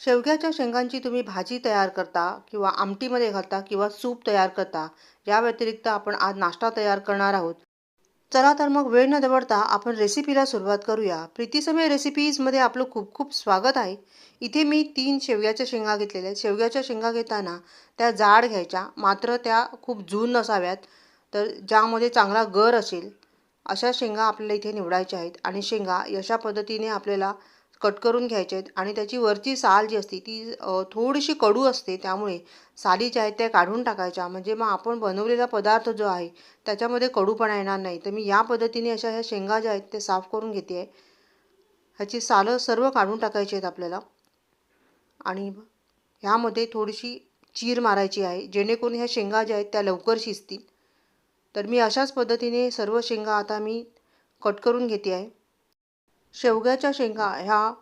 शेवग्याच्या शेंगांची तुम्ही भाजी तयार करता किंवा आमटीमध्ये घालता किंवा सूप तयार करता या व्यतिरिक्त आपण आज नाश्ता तयार करणार आहोत. चला तर मग वेळ न दवडता आपण रेसिपीला सुरुवात करूया. प्रीतीसमय रेसिपीजमध्ये आपलं खूप खूप स्वागत आहे. इथे मी तीन शेवग्याच्या शेंगा घेतलेल्या आहेत. शेवग्याच्या शेंगा घेताना त्या जाड घ्यायच्या मात्र त्या खूप जून नसाव्यात तर ज्यामध्ये चांगला गर असेल अशा शेंगा आपल्याला इथे निवडायच्या आहेत. आणि शेंगा अशा पद्धतीने आपल्याला कट करून घ्यायचे आहेत आणि त्याची वरची साल जी असते ती थोडीशी कडू असते त्यामुळे साली ज्या आहेत त्या काढून टाकायच्या. म्हणजे मग आपण बनवलेला पदार्थ जो आहे त्याच्यामध्ये कडूपणा येणार नाही. तर मी या पद्धतीने अशा ह्या शेंगा ज्या आहेत ते साफ करून घेते आहे. ह्याची सालं सर्व काढून टाकायची आहेत आपल्याला. आणि ह्यामध्ये थोडीशी चीर मारायची आहे जेणेकरून ह्या शेंगा ज्या आहेत त्या लवकर शिजतील. तर मी अशाच पद्धतीने सर्व शेंगा आता मी कट करून घेते आहे. शेवग्याच्या शेंगा ह्या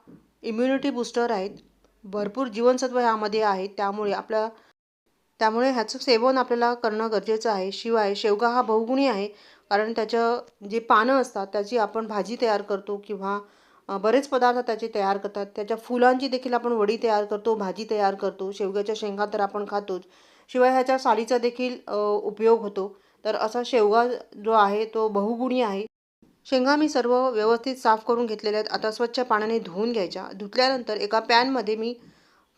इम्युनिटी बूस्टर आहेत. भरपूर जीवनसत्व ह्यामध्ये आहेत. त्यामुळे आपल्या त्यामुळे ह्याचं सेवन आपल्याला करणं गरजेचं आहे. शिवाय शेवगा हा बहुगुणी आहे. कारण त्याचं जे पानं असतात त्याची आपण भाजी तयार करतो किंवा बरेच पदार्थ त्याचे तयार करतात. त्याच्या फुलांची देखील आपण वडी तयार करतो भाजी तयार करतो. शेवग्याच्या शेंगा तर आपण खातोच. शिवाय ह्याच्या सालीचा देखील उपयोग होतो. तर असा शेवगा जो आहे तो बहुगुणी आहे. शेंगा मी सर्व व्यवस्थित साफ करून घेतलेल्या आहेत. आता स्वच्छ पाण्याने धुवून घ्यायच्या. धुतल्यानंतर एका पॅनमध्ये मी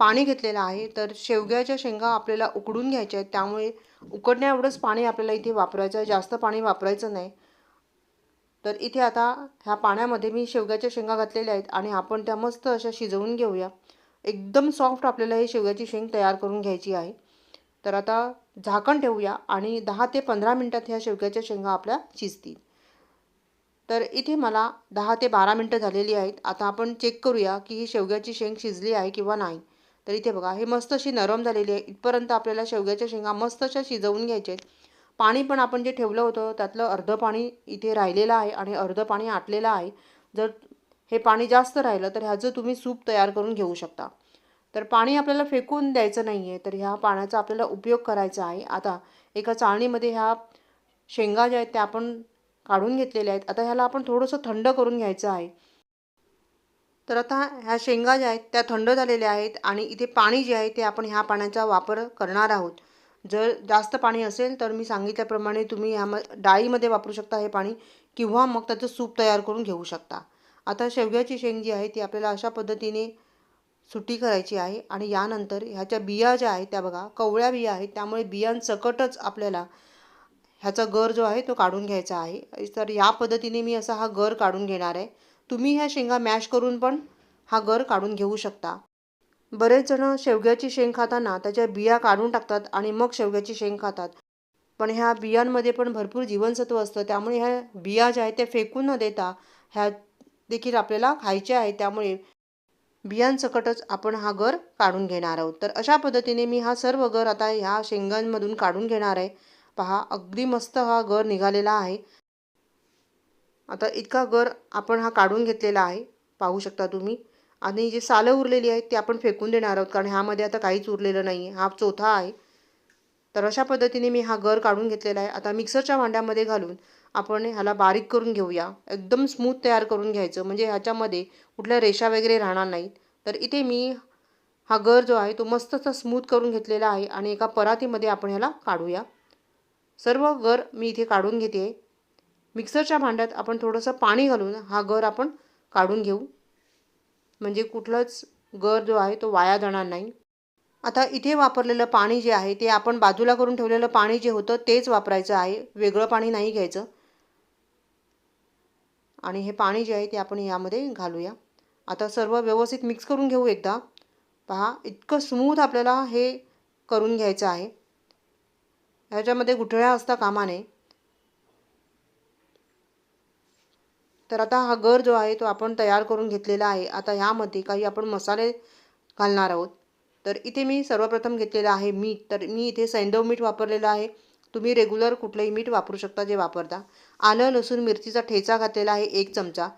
पाणी घेतलेलं आहे. तर शेवग्याच्या शेंगा आपल्याला उकडून घ्यायच्या आहेत. त्यामुळे उकडण्या एवढंच पाणी आपल्याला इथे वापरायचं आहे. जास्त पाणी वापरायचं नाही. तर इथे आता ह्या पाण्यामध्ये मी शेवग्याच्या शेंगा घातलेल्या आहेत आणि आपण त्या मस्त अशा शिजवून घेऊया. एकदम सॉफ्ट आपल्याला ही शेवग्याची शेंग तयार करून घ्यायची आहे. तर आता झाकण ठेवूया आणि दहा ते पंधरा मिनटात ह्या शेवग्याच्या शेंगा आपल्या शिजतील. तर इथे मला दहा ते बारा मिनटं झालेली आहेत. आता आपण चेक करूया की ही शेवग्याची शेंग शिजली आहे किंवा नाही. तर इथे बघा हे मस्त अशी नरम झालेली आहे. इथपर्यंत आपल्याला शेवग्याच्या शेंगा मस्त अशा शिजवून घ्यायच्या आहेत. पाणी पण आपण जे ठेवलं होतं त्यातलं अर्धं पाणी इथे राहिलेलं आहे आणि अर्धं पाणी आटलेलं आहे. जर हे पाणी जास्त राहिलं तर ह्याचं तुम्ही सूप तयार करून घेऊ शकता. तर पाणी आपल्याला फेकून द्यायचं नाही आहे तर ह्या पाण्याचा आपल्याला उपयोग करायचा आहे. आता एका चाळणीमध्ये ह्या शेंगा ज्या आहेत त्या आपण काढून घेतलेल्या आहेत. आता ह्याला आपण थोडंसं थंड करून घ्यायचं आहे. तर आता ह्या शेंगा ज्या आहेत त्या थंड झालेल्या आहेत आणि इथे पाणी जे आहे ते आपण ह्या पाण्याचा वापर करणार आहोत. जर जास्त पाणी असेल तर मी सांगितल्याप्रमाणे तुम्ही ह्याम डाळीमध्ये वापरू शकता हे पाणी किंवा मग त्याचं सूप तयार करून घेऊ शकता. आता शेवग्याची शेंग जी आहे ती आपल्याला अशा पद्धतीने सुटी करायची आहे आणि यानंतर ह्याच्या बिया ज्या आहेत त्या बघा कवळ्या बिया आहेत त्यामुळे बियांसकटच आपल्याला ह्याचा गर जो आहे तो काढून घ्यायचा आहे. तर या पद्धतीने मी असा हा गर काढून घेणार आहे. तुम्ही ह्या शेंगा मॅश करून पण हा गर काढून घेऊ शकता. बरेच जण शेवग्याची शेंग खाताना त्याच्या बिया काढून टाकतात आणि मग शेवग्याची शेंग खातात. पण ह्या बियांमध्ये पण भरपूर जीवनसत्व असतं. त्यामुळे ह्या बिया ज्या आहेत त्या फेकून न देता ह्या देखील आपल्याला खायच्या आहेत. त्यामुळे बियांसकटच आपण हा गर काढून घेणार आहोत. तर अशा पद्धतीने मी हा सर्व गर आता ह्या शेंगांमधून काढून घेणार आहे. पहा अगदी मस्त हा गर निघालेला आहे. आता इतका गर आपण हा काढून घेतलेला आहे पाहू शकता तुम्ही. आणि जे सालं उरलेली आहेत ती आपण फेकून देणार आहोत कारण ह्यामध्ये आता काहीच उरलेलं नाही आहे हा चौथा आहे. तर अशा पद्धतीने मी हा गर काढून घेतलेला आहे. आता मिक्सरच्या भांड्यामध्ये घालून आपण ह्याला बारीक करून घेऊया. एकदम स्मूथ तयार करून घ्यायचं. म्हणजे ह्याच्यामध्ये कुठल्या रेषा वगैरे राहणार नाहीत. तर इथे मी हा गर जो आहे तो मस्त असा स्मूथ करून घेतलेला आहे. आणि एका परातीमध्ये आपण ह्याला काढूया. सर्व गर मी इथे काढून घेते. आहे मिक्सरच्या भांड्यात आपण थोडंसं पाणी घालून हा गर आपण काढून घेऊ. म्हणजे कुठलाच गर जो आहे तो वाया जाणार नाही. आता इथे वापरलेलं पाणी जे आहे ते आपण बाजूला करून ठेवलेलं पाणी जे होतं तेच वापरायचं आहे. वेगळं पाणी नाही घ्यायचं. आणि हे पाणी जे आहे ते आपण यामध्ये घालूया. आता सर्व व्यवस्थित मिक्स करून घेऊ एकदा. पहा इतकं स्मूथ आपल्याला हे करून घ्यायचं आहे. ह्याच्यामध्ये गुठळ्या असता कामाने. तर आता हा गर जो आहे तो आपण तयार करून घेतलेला आहे. आता ह्यामध्ये काही आपण मसाले घालणार आहोत. तर इथे मी सर्वप्रथम घेतलेलं आहे मीठ. तर मी इथे सैंदव मीठ वापरलेलं आहे. तुम्ही रेग्युलर कुठलंही मीठ वापरू शकता जे वापरता. आलं लसूण मिरचीचा ठेचा घातलेला आहे एक चमचा.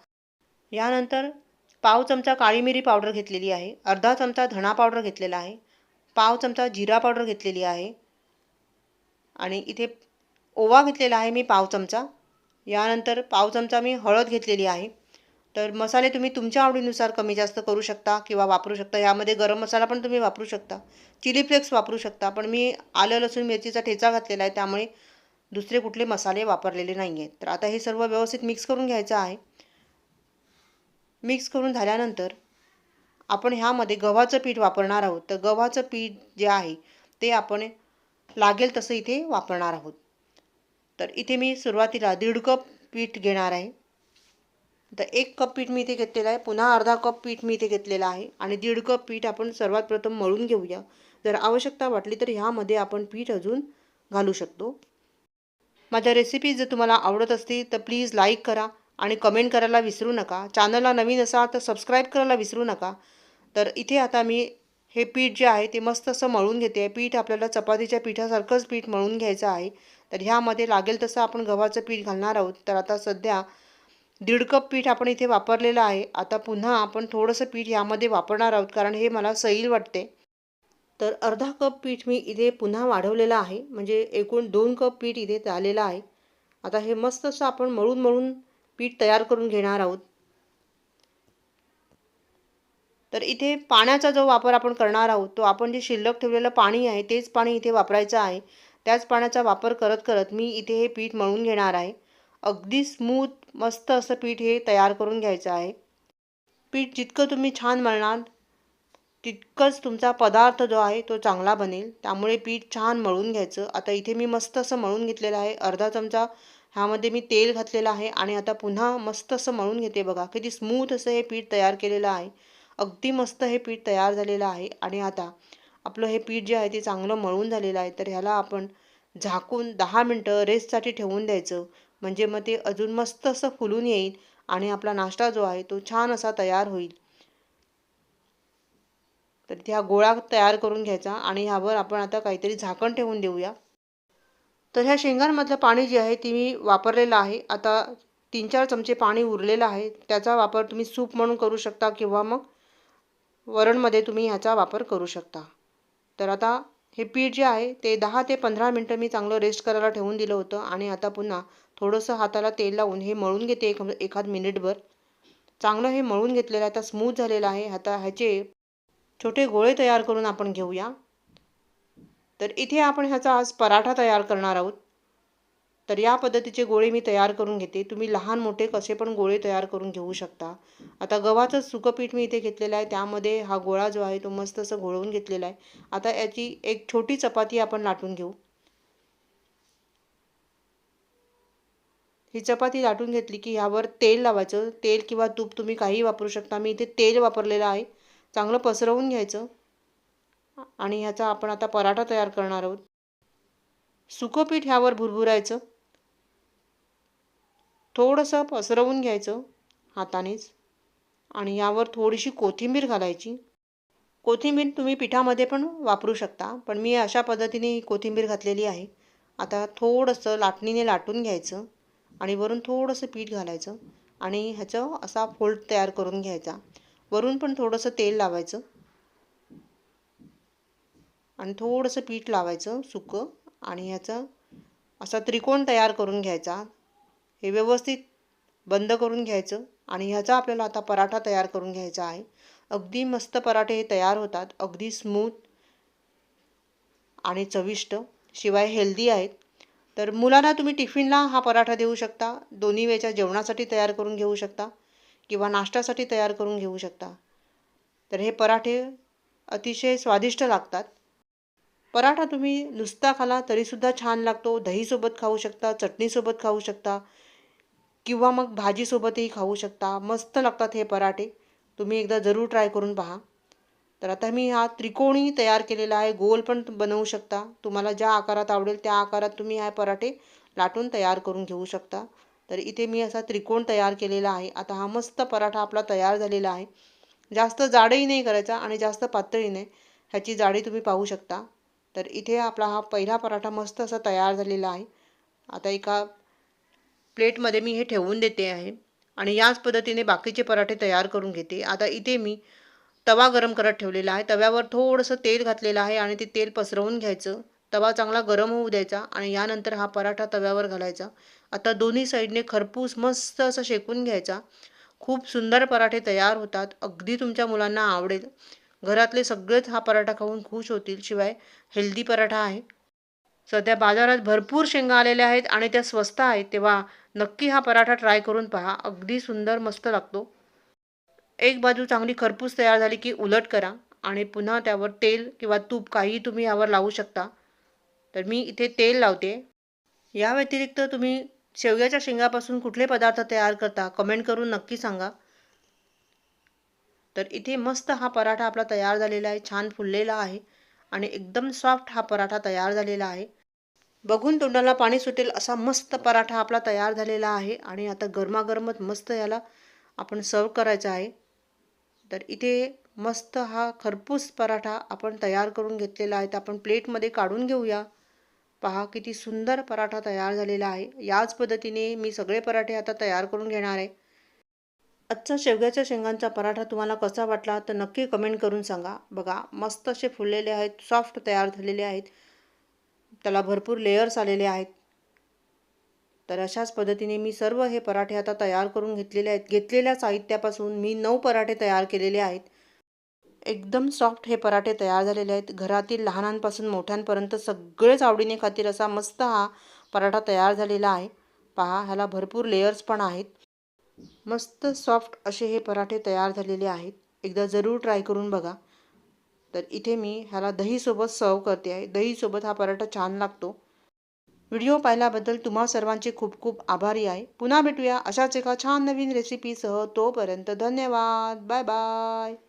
यानंतर पाव चमचा काळी मिरी पावडर घेतलेली आहे. अर्धा चमचा धणा पावडर घेतलेला आहे. पाव चमचा जिरा पावडर घेतलेली आहे. आणि इथे ओवा घेतलेला आहे मी पाव चमचा. यानंतर पाव चमचा मी हळद घेतलेली आहे. तर मसाले तुम्ही तुमच्या आवडीनुसार कमी जास्त करू शकता किंवा वापरू शकता. यामध्ये गरम मसाला पण तुम्ही वापरू शकता. चिली फ्लेक्स वापरू शकता. पण मी आलं लसूण मिरचीचा ठेचा घातलेला आहे. त्यामुळे दुसरे कुठले मसाले वापरलेले नाही आहेत तर आता हे सर्व व्यवस्थित मिक्स करून घ्यायचं आहे. मिक्स करून झाल्यानंतर आपण ह्यामध्ये गव्हाचं पीठ वापरणार आहोत. तर गव्हाचं पीठ जे आहे ते आपण लागेल तसं इथे वापरणार आहोत. तर इथे मी सुरुवातीला दीड कप पीठ घेणार आहे. तर एक कप पीठ मी इथे घेतलेलं आहे. पुन्हा अर्धा कप पीठ मी इथे घेतलेलं आहे. आणि दीड कप पीठ आपण सर्वात प्रथम मळून घेऊया. जर आवश्यकता वाटली तर ह्यामध्ये आपण पीठ अजून घालू शकतो. माझ्या रेसिपीज जर तुम्हाला आवडत असतील तर प्लीज लाईक करा आणि कमेंट करायला विसरू नका. चॅनलला नवीन असाल तर सबस्क्राईब करायला विसरू नका. तर इथे आता मी हे पीठ जे आहे ते मस्त असं मळून घेते. आहे पीठ आपल्याला चपातीच्या पिठासारखंच पीठ मळून घ्यायचं आहे. तर ह्यामध्ये लागेल तसं आपण गव्हाचं पीठ घालणार आहोत. तर आता सध्या दीड कप पीठ आपण इथे वापरलेलं आहे. आता पुन्हा आपण थोडंसं पीठ ह्यामध्ये वापरणार आहोत कारण हे मला सैल वाटते. तर अर्धा कप पीठ मी इथे पुन्हा वाढवलेलं आहे. म्हणजे एकूण दोन कप पीठ इथे झालेलं आहे. आता हे मस्त असं आपण मळून मळून पीठ तयार करून घेणार आहोत. तर इथे पाण्याचा जो वापर आपण करणार आहोत तो आपण जे शिल्लक ठेवलेलं पाणी आहे तेच पाणी इथे वापरायचं आहे. त्याच पाण्याचा वापर करत करत मी इथे हे पीठ मळून घेणार आहे. अगदी स्मूथ मस्त असं पीठ हे तयार करून घ्यायचं आहे. पीठ जितकं तुम्ही छान मळणार तितकंच तुमचा पदार्थ जो आहे तो चांगला बनेल. त्यामुळे पीठ छान मळून घ्यायचं. आता इथे मी मस्त असं मळून घेतलेलं आहे. अर्धा चमचा ह्यामध्ये मी तेल घातलेलं आहे आणि आता पुन्हा मस्त असं मळून घेते बघा. किती स्मूथ असं हे पीठ तयार केलेलं आहे. अगदी मस्त हे पीठ तयार झालेलं आहे आणि आता आपलं हे पीठ जे आहे ते चांगलं मळून झालेलं आहे. तर ह्याला आपण झाकून दहा मिनटं रेस्टसाठी ठेवून द्यायचं. म्हणजे मग ते अजून मस्त असं फुलून येईल आणि आपला नाश्ता जो आहे तो छान असा तयार होईल. तर इथे हा गोळा तयार करून घ्यायचा आणि ह्यावर आपण आता काहीतरी झाकण ठेवून देऊया. तर ह्या शेंगांमधलं पाणी जे आहे ते मी वापरलेलं आहे. आता तीन चार चमचे पाणी उरलेलं आहे. त्याचा वापर तुम्ही सूप म्हणून करू शकता किंवा मग वरणमध्ये तुम्ही ह्याचा वापर करू शकता. तर आता हे पीठ जे आहे ते दहा ते पंधरा मिनटं मी चांगलं रेस्ट करायला ठेवून दिलं होतं आणि आता पुन्हा थोडंसं हाताला तेल लावून हे मळून घेते एक एखाद मिनिटभर. चांगलं हे मळून घेतलेलं आहे आता स्मूथ झालेलं आहे. आता ह्याचे छोटे गोळे तयार करून आपण घेऊया. तर इथे आपण ह्याचा आज पराठा तयार करणार आहोत. तर या पद्धतीचे गोळे मी तयार करून घेते. तुम्ही लहान मोठे कसे पण गोळे तयार करून घेऊ शकता. आता गव्हाचं सुकपीठ मी इथे घेतलेलं आहे. त्यामध्ये हा गोळा जो आहे तो मस्त असं घोळवून घेतलेला आहे. आता याची एक छोटी चपाती आपण लाटून घेऊ. ही चपाती लाटून घेतली की ह्यावर तेल लावायचं. तेल किंवा तूप तुम्ही काही वापरू शकता. मी इथे तेल वापरलेलं आहे. चांगलं पसरवून घ्यायचं. आणि ह्याचा आपण आता पराठा तयार करणार आहोत. सुकंपीठ ह्यावर भुरभुरायचं. थोडंसं पसरवून घ्यायचं हातानेच आणि यावर थोडीशी कोथिंबीर घालायची. कोथिंबीर तुम्ही पिठामध्ये पण वापरू शकता पण मी अशा पद्धतीने कोथिंबीर घातलेली आहे. आता थोडंसं लाटणीने लाटून घ्यायचं आणि वरून थोडंसं पीठ घालायचं आणि ह्याचं असा फोल्ड तयार करून घ्यायचा. वरून पण थोडंसं तेल लावायचं आणि थोडंसं पीठ लावायचं सुकं आणि ह्याचं असा त्रिकोण तयार करून घ्यायचा. हे व्यवस्थित बंद करून घ्यायचं आणि ह्याचा आपल्याला आता पराठा तयार करून घ्यायचा आहे. अगदी मस्त पराठे हे तयार होतात. अगदी स्मूथ आणि चविष्ट. शिवाय हेल्दी आहेत. तर मुलांना तुम्ही टिफिनला हा पराठा देऊ शकता. दोन्ही वेळच्या जेवणासाठी तयार करून घेऊ शकता किंवा नाश्त्यासाठी तयार करून घेऊ शकता. तर हे पराठे अतिशय स्वादिष्ट लागतात. पराठा तुम्ही नुसता खाला तरीसुद्धा छान लागतो. दहीसोबत खाऊ शकता चटणीसोबत खाऊ शकता. किंवा मग भाजीसोबतही खाऊ शकता. मस्त लागतात हे पराठे. तुम्ही एकदा जरूर ट्राय करून पहा. तर आता मी हा त्रिकोणी तयार केलेला आहे. गोल पण बनवू शकता. तुम्हाला ज्या आकारात आवडेल त्या आकारात तुम्ही हा पराठे लाटून तयार करून घेऊ शकता. तर इथे मी असा त्रिकोण तयार केलेला आहे. आता हा मस्त पराठा आपला तयार झालेला आहे. जास्त जाडही नाही करायचा आणि जास्त पातळी नाही. ह्याची जाडी तुम्ही पाहू शकता. तर इथे आपला हा पहिला पराठा मस्त असा तयार झालेला आहे. आता एका प्लेटमध्ये मी हे ठेवून देते आहे. आणि याच पद्धतीने बाकीचे पराठे तयार करून घेते. आता इथे मी तवा गरम करत ठेवलेला आहे. तव्यावर थोडंसं तेल घातलेलं आहे आणि ते तेल पसरवून घ्यायचं. तवा चांगला गरम होऊ द्यायचा आणि यानंतर हा पराठा तव्यावर घालायचा. आता दोन्ही साईडने खरपूस मस्त असं शेकून घ्यायचा. खूप सुंदर पराठे तयार होतात. अगदी तुमच्या मुलांना आवडेल. घरातले सगळेच हा पराठा खाऊन खुश होतील. शिवाय हेल्दी पराठा आहे. सध्या बाजारात भरपूर शेंगा आलेल्या आहेत आणि त्या स्वस्त आहेत. तेव्हा नक्की हा पराठा ट्राय करून पहा. अगदी सुंदर मस्त लागतो. एक बाजू चांगली खरपूस तयार झाली की उलट करा आणि पुन्हा त्यावर तेल किंवा तूप काहीही तुम्ही यावर लावू शकता. तर मी इथे तेल लावते. या व्यतिरिक्त तुम्ही शेवग्याच्या शेंगापासून कुठले पदार्थ तयार करता कमेंट करून नक्की सांगा. तर इथे मस्त हा पराठा आपला तयार झालेला आहे. छान फुललेला आहे आणि एकदम सॉफ्ट हा पराठा तयार झालेला आहे. बघून तोंडाला पाणी सुटेल असा मस्त पराठा आपला तयार झालेला आहे. आणि आता गरमागरमच मस्त याला आपण सर्व करायचा आहे. तर इथे मस्त हा खरपूस पराठा आपण तयार करून घेतलेला आहे. तर आपण प्लेटमध्ये काढून घेऊया. पहा किती सुंदर पराठा तयार झालेला आहे. याच पद्धतीने मी सगळे पराठे आता तयार करून घेणार आहे. आजचा शेवग्याच्या शेंगांचा पराठा तुम्हाला कसा वाटला तर नक्की कमेंट करून सांगा. बघा मस्त असे फुललेले आहेत सॉफ्ट तयार झालेले आहेत. त्याला भरपूर लेयर्स आलेले आहेत. तर अशाच पद्धतीने मी सर्व हे पराठे आता तयार करून घेतलेले आहेत. घेतलेल्या साहित्यापासून मी नऊ पराठे तयार केलेले आहेत. एकदम सॉफ्ट हे पराठे तयार झालेले आहेत. घरातील लहानांपासून मोठ्यांपर्यंत सगळेच आवडीने खातील असा मस्त हा पराठा तयार झालेला आहे. पहा ह्याला भरपूर लेयर्स पण आहेत. मस्त सॉफ्ट असे हे पराठे तयार झालेले आहेत. एकदा जरूर ट्राय करून बघा. तर इथे मी ह्याला दहीसोबत सर्व करते आहे. दहीसोबत हा पराठा छान लागतो. व्हिडिओ पाहिल्याबद्दल तुम्हा सर्वांचे खूप खूप आभारी आहे. पुन्हा भेटूया अशाच एका छान नवीन रेसिपीसह तोपर्यंत धन्यवाद. Bye bye